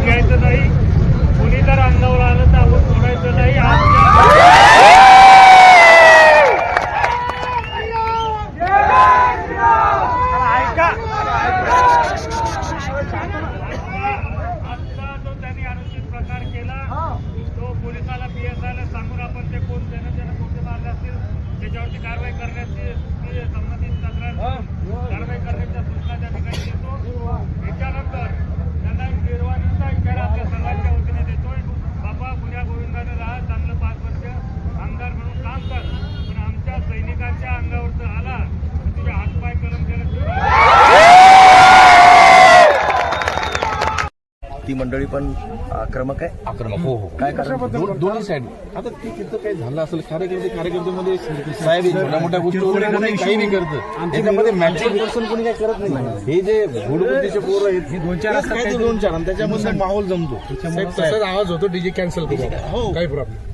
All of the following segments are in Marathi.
आपण घ्यायचं नाही. कोणी जर अंगावर आलं तर आपण सोडायचं नाही. ऐका. आजचा जो त्यांनी अनुचित प्रकार केला तो पोलिसाला पीएसआयला सांगून आपण ते कोण त्यानं त्यानं कोणते मारले असतील त्याच्यावरती कारवाई करण्याची संबंधित तक्रार कारवाई करण्याच्या सूचना त्या ठिकाणी देतो. त्याच्यानंतर त्यांना एक निर्वाणीचा इशारा आपल्या सर्वांच्या वतीने देतोय बाबा गुन्ह्या गोविंदाने राहा चांगलं पाच वर्ष आमदार म्हणून काम कर पण आमच्या सैनिकांच्या अंगावर जर आला तर तुझे हातपाय कलम केल्याशिवाय ती मंडळी पण आक्रमक आहे? आक्रमक हो हो. काय कारण? दोन्ही साईड आता ते तिथं काही झालं असेल कार्यकर्ते कार्यकर्त्यामध्ये साहेब छोट्या मोठ्या गोष्टी काही नाही करत. त्याच्यामध्ये मॅचिंग पर्सन कोणी काही करत नाही. हे जे गुडबुद्धीचे पोरं आहेत हे दोन चार असतात दोन चार आणि त्याच्यामध्ये माहोल जमतो. तसाच आवाज होतो डीजे कॅन्सल करू. हो. काही प्रॉब्लेम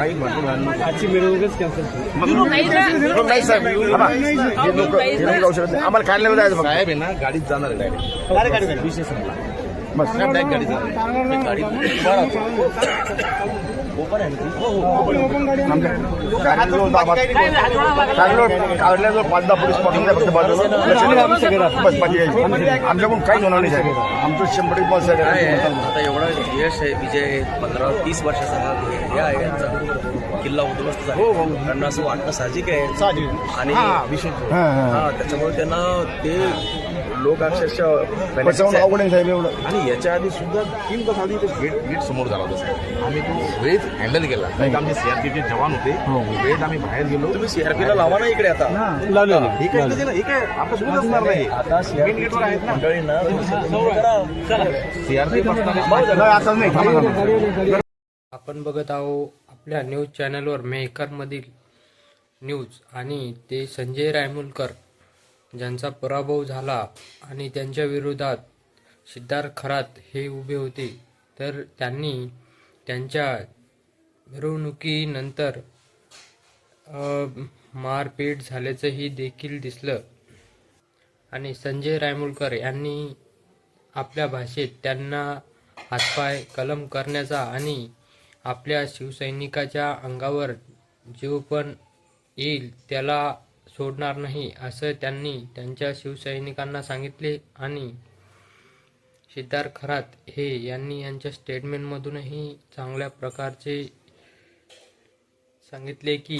हा, सावकाश आम्ही चालतो. तुमच्या पुढेच आहे आम्हाला काढलं जायचं साहेब आहे ना गाडीत जाणार आहे डायरेक्ट विषय संपला बस. डायरेक्ट गाडीत जाणार काढल्याजवळ पाच दहा पोलीस पाठवून द्या फक्त बाजूला. बस बाकी काही. आमच्याकडून काहीच होणार नाही साहेब. आमचं शंभर बस आता एवढा यश आहे विजय पंधरा तीस वर्षाचा हा हे आहे यांचा किल्ला उद्ध्वस्त झाला. त्यांना असं वाटणं साहजिक आहे. आणि हा त्याच्यामुळे त्यांना ते लोक अक्षरशः आणि याच्या आधी सुद्धा तीन तास आधी ते गेट गेट समोर झाला होता. आम्ही तो वेळेत हँडल केला. एक आमचे सीआरपीचे जवान होते. वेळेत आम्ही बाहेर गेलो. तुम्ही सीआरपीला लावा ना इकडे आता. हे. काय दिलं? हे काय? आपलं सुरूच असणार नाही. आता मेन गेटवर आहेत ना. सीआरपी नाही. आपण बघत आहो आपल्या न्यूज चॅनलवर मेहकरमधील न्यूज आणि ते संजय रायमुलकर ज्यांचा पराभव झाला आणि त्यांच्या विरोधात सिद्धार्थ खरात हे उभे होते. तर त्यांनी त्यांच्या मिरवणुकीनंतर मारपीट झाल्याचंही देखील दिसलं. आणि संजय रायमुलकर यांनी आपल्या भाषेत त्यांना हातपाय कलम करण्याचा आणि आपल्या शिवसैनिकाच्या अंगावर जीव पण येईल त्याला सोडणार नाही असं त्यांनी त्यांच्या शिवसैनिकांना सांगितले आणि सिद्धार्थ खरात हे यांनी यांच्या स्टेटमेंटमधूनही चांगल्या प्रकारचे सांगितले की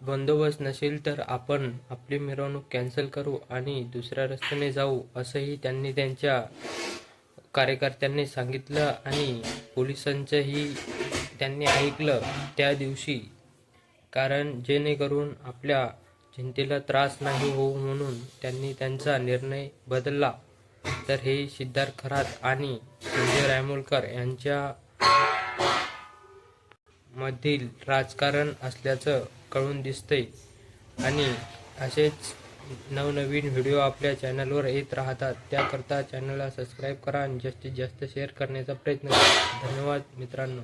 बंदोबस्त नसेल तर आपण आपली मिरवणूक कॅन्सल करू आणि दुसऱ्या रस्त्याने जाऊ असंही त्यांनी त्यांच्या कार्यकर्त्यांनी सांगितलं आणि पोलिसांचंही त्यांनी ऐकलं त्या दिवशी. कारण जेणेकरून आपल्या जनतेला त्रास नाही होऊ म्हणून त्यांनी त्यांचा निर्णय बदलला. तर हे सिद्धार्थ खरात आणि संजय रायमोलकर यांच्या मधील राजकारण असल्याचं कळून दिसतंय. आणि असेच नवनवीन व्हिडिओ आपल्या चॅनलवर येत राहतात. त्याकरता चॅनलला सबस्क्राईब करा आणि जास्तीत जास्त शेअर करण्याचा प्रयत्न करा. धन्यवाद मित्रांनो.